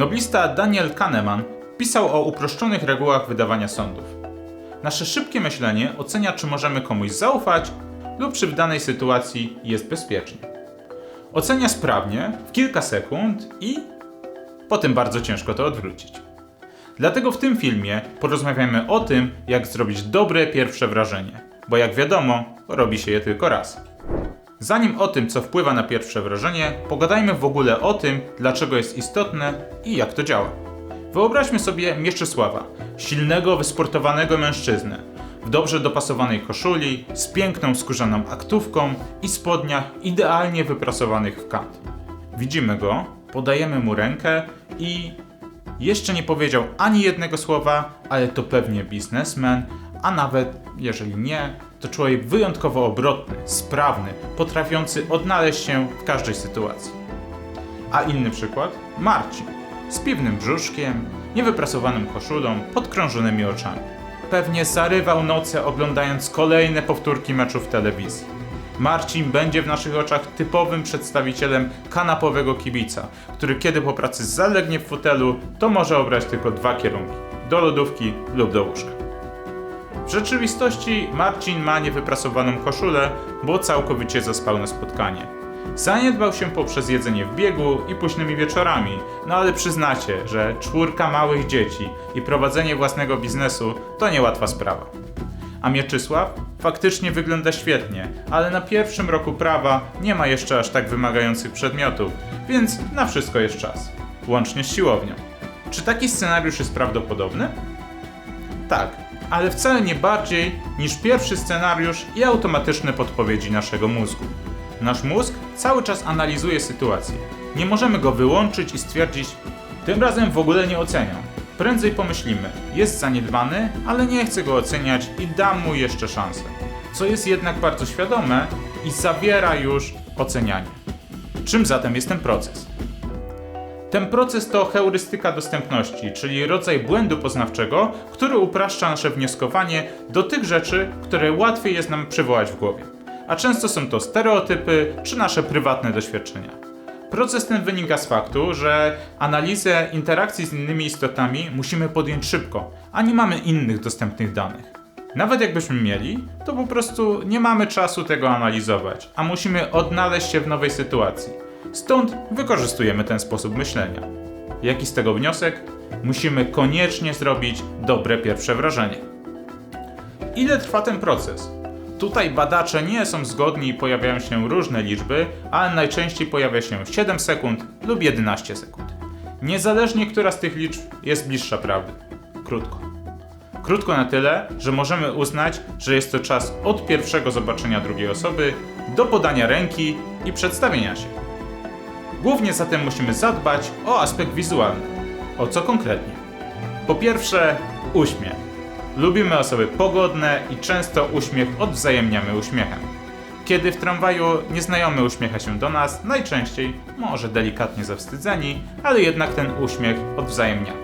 Noblista Daniel Kahneman pisał o uproszczonych regułach wydawania sądów. Nasze szybkie myślenie ocenia, czy możemy komuś zaufać lub czy w danej sytuacji jest bezpiecznie. Ocenia sprawnie, w kilka sekund i potem bardzo ciężko to odwrócić. Dlatego w tym filmie porozmawiamy o tym, jak zrobić dobre pierwsze wrażenie, bo jak wiadomo, robi się je tylko raz. Zanim o tym, co wpływa na pierwsze wrażenie, pogadajmy w ogóle o tym, dlaczego jest istotne i jak to działa. Wyobraźmy sobie Mieczysława, silnego, wysportowanego mężczyznę, w dobrze dopasowanej koszuli, z piękną skórzaną aktówką i spodniach idealnie wyprasowanych w kant. Widzimy go, podajemy mu rękę i jeszcze nie powiedział ani jednego słowa, ale to pewnie biznesmen, a nawet jeżeli nie, to człowiek wyjątkowo obrotny, sprawny, potrafiący odnaleźć się w każdej sytuacji. A inny przykład? Marcin. Z piwnym brzuszkiem, niewyprasowaną koszulą, podkrążonymi oczami. Pewnie zarywał noce oglądając kolejne powtórki meczów w telewizji. Marcin będzie w naszych oczach typowym przedstawicielem kanapowego kibica, który kiedy po pracy zalegnie w fotelu, to może obrać tylko dwa kierunki: do lodówki lub do łóżka. W rzeczywistości Marcin ma niewyprasowaną koszulę, bo całkowicie zaspał na spotkanie. Zaniedbał się poprzez jedzenie w biegu i późnymi wieczorami, no ale przyznacie, że czwórka małych dzieci i prowadzenie własnego biznesu to niełatwa sprawa. A Mieczysław faktycznie wygląda świetnie, ale na pierwszym roku prawa nie ma jeszcze aż tak wymagających przedmiotów, więc na wszystko jest czas. Łącznie z siłownią. Czy taki scenariusz jest prawdopodobny? Tak, ale wcale nie bardziej niż pierwszy scenariusz i automatyczne podpowiedzi naszego mózgu. Nasz mózg cały czas analizuje sytuację. Nie możemy go wyłączyć i stwierdzić, tym razem w ogóle nie oceniam. Prędzej pomyślimy, jest zaniedbany, ale nie chcę go oceniać i dam mu jeszcze szansę. Co jest jednak bardzo świadome i zawiera już ocenianie. Czym zatem jest ten proces? Ten proces to heurystyka dostępności, czyli rodzaj błędu poznawczego, który upraszcza nasze wnioskowanie do tych rzeczy, które łatwiej jest nam przywołać w głowie. A często są to stereotypy czy nasze prywatne doświadczenia. Proces ten wynika z faktu, że analizę interakcji z innymi istotami musimy podjąć szybko, a nie mamy innych dostępnych danych. Nawet jakbyśmy mieli, to po prostu nie mamy czasu tego analizować, a musimy odnaleźć się w nowej sytuacji. Stąd wykorzystujemy ten sposób myślenia. Jaki z tego wniosek? Musimy koniecznie zrobić dobre pierwsze wrażenie. Ile trwa ten proces? Tutaj badacze nie są zgodni i pojawiają się różne liczby, ale najczęściej pojawia się 7 sekund lub 11 sekund. Niezależnie która z tych liczb jest bliższa prawdy. Krótko. Krótko na tyle, że możemy uznać, że jest to czas od pierwszego zobaczenia drugiej osoby do podania ręki i przedstawienia się. Głównie zatem musimy zadbać o aspekt wizualny. O co konkretnie? Po pierwsze, uśmiech. Lubimy osoby pogodne i często uśmiech odwzajemniamy uśmiechem. Kiedy w tramwaju nieznajomy uśmiecha się do nas, najczęściej, może delikatnie zawstydzeni, ale jednak ten uśmiech odwzajemniamy.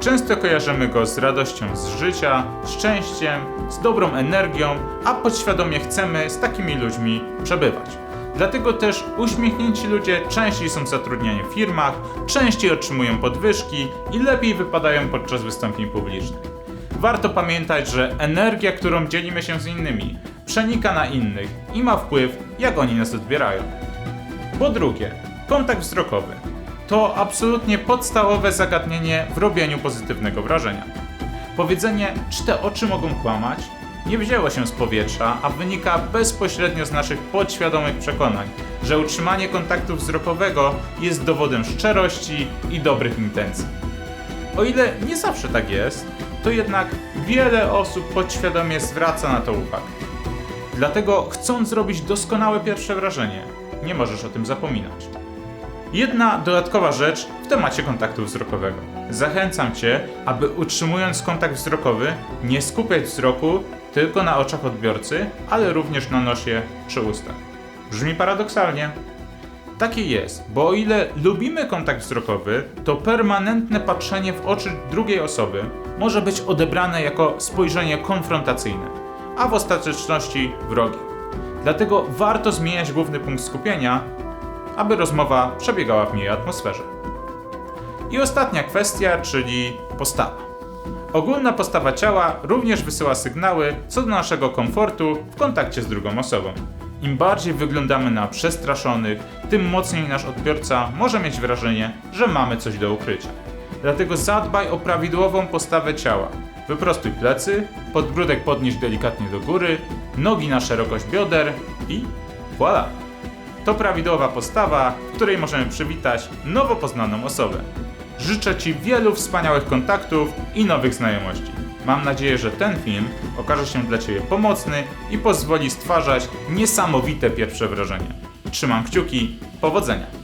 Często kojarzymy go z radością z życia, szczęściem, z dobrą energią, a podświadomie chcemy z takimi ludźmi przebywać. Dlatego też uśmiechnięci ludzie częściej są zatrudniani w firmach, częściej otrzymują podwyżki i lepiej wypadają podczas wystąpień publicznych warto pamiętać, że energia, którą dzielimy się z innymi, przenika na innych i ma wpływ, jak oni nas odbierają. Po drugie, kontakt wzrokowy. To absolutnie podstawowe zagadnienie w robieniu pozytywnego wrażenia. Powiedzenie, czy te oczy mogą kłamać, nie wzięło się z powietrza, a wynika bezpośrednio z naszych podświadomych przekonań, że utrzymanie kontaktu wzrokowego jest dowodem szczerości i dobrych intencji. O ile nie zawsze tak jest, to jednak wiele osób podświadomie zwraca na to uwagę. Dlatego, chcąc zrobić doskonałe pierwsze wrażenie, nie możesz o tym zapominać. Jedna dodatkowa rzecz w temacie kontaktu wzrokowego. Zachęcam Cię, aby utrzymując kontakt wzrokowy, nie skupiać wzroku tylko na oczach odbiorcy, ale również na nosie czy ustach. Brzmi paradoksalnie, takie jest, bo o ile lubimy kontakt wzrokowy, to permanentne patrzenie w oczy drugiej osoby może być odebrane jako spojrzenie konfrontacyjne, a w ostateczności wrogie. Dlatego warto zmieniać główny punkt skupienia, aby rozmowa przebiegała w miłej atmosferze. I ostatnia kwestia, czyli postawa. Ogólna postawa ciała również wysyła sygnały co do naszego komfortu w kontakcie z drugą osobą. Im bardziej wyglądamy na przestraszonych, tym mocniej nasz odbiorca może mieć wrażenie, że mamy coś do ukrycia. Dlatego zadbaj o prawidłową postawę ciała. Wyprostuj plecy, podbródek podnieś delikatnie do góry, nogi na szerokość bioder i voilà! To prawidłowa postawa, w której możemy przywitać nowo poznaną osobę. Życzę Ci wielu wspaniałych kontaktów i nowych znajomości. Mam nadzieję, że ten film okaże się dla Ciebie pomocny i pozwoli stwarzać niesamowite pierwsze wrażenia. Trzymam kciuki, powodzenia!